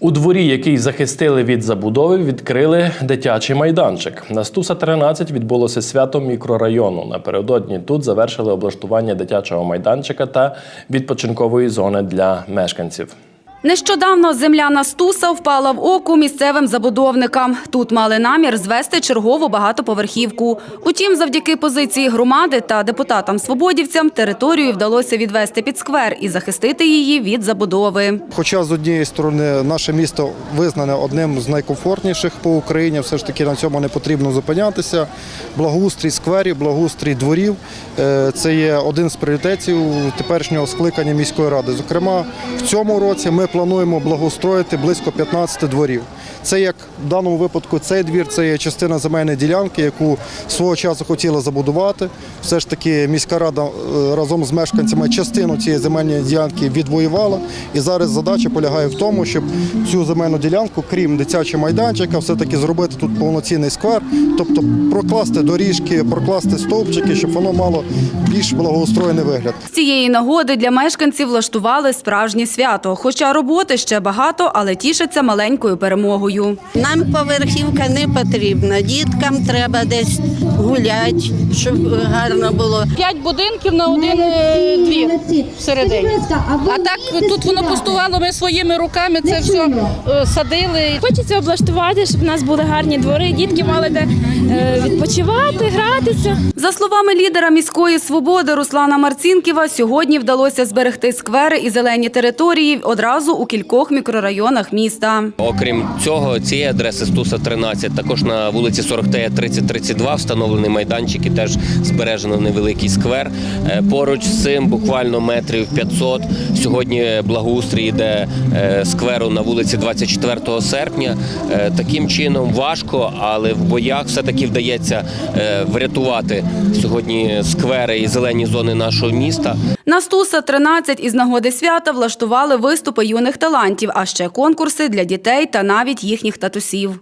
У дворі, який захистили від забудови, відкрили дитячий майданчик. На Стуса 13 відбулося свято мікрорайону. Напередодні тут завершили облаштування дитячого майданчика та відпочинкової зони для мешканців. Нещодавно земля на Стуса впала в око місцевим забудовникам. Тут мали намір звести чергову багатоповерхівку. Утім, завдяки позиції громади та депутатам-свободівцям територію вдалося відвести під сквер і захистити її від забудови. Хоча з однієї сторони наше місто визнане одним з найкомфортніших по Україні, все ж таки на цьому не потрібно зупинятися. Благоустрій скверів, благоустрій дворів е, це є один з пріоритетів теперішнього скликання міської ради. Зокрема, в цьому році ми плануємо благоустроїти близько 15 дворів. Це як в даному випадку цей двір, це є частина земельної ділянки, яку свого часу хотіла забудувати. Все ж таки міська рада е, разом з мешканцями частину цієї земельної ділянки відвоювала. І зараз задача полягає в тому, щоб цю земельну ділянку, крім дитячого майданчика, все-таки зробити тут повноцінний сквер, тобто прокласти доріжки, прокласти стовпчики, щоб воно мало більш благоустроєний вигляд. З цієї нагоди для мешканців влаштували справжнє свято. Хоча роботи ще багато, але тішаться маленькою перемогою. Нам поверхівка не потрібна. Діткам треба десь гуляти, щоб гарно було. П'ять будинків на один е, двір всередині. А так тут воно пустувало. Ми своїми руками це все е, садили. Хочеться облаштувати, щоб у нас були гарні двори, дітки мали де е, відпочивати, гратися. За словами лідера міської свободи Руслана Марцінківа, сьогодні вдалося зберегти сквери і зелені території одразу у кількох мікрорайонах міста. Окрім цього, цієї адреси Стуса 13, також на вулиці 40 30 32 встановлений майданчик і теж збережено невеликий сквер. Е, Поруч з цим буквально метрів 500. Сьогодні благоустрій йде е, скверу на вулиці 24 серпня. Е, Таким чином важко, але в боях все-таки вдається е, врятувати сьогодні сквери і зелені зони нашого міста. На Стуса 13 із нагоди свята влаштували виступи юних талантів, а ще конкурси для дітей та навіть їхніх татусів.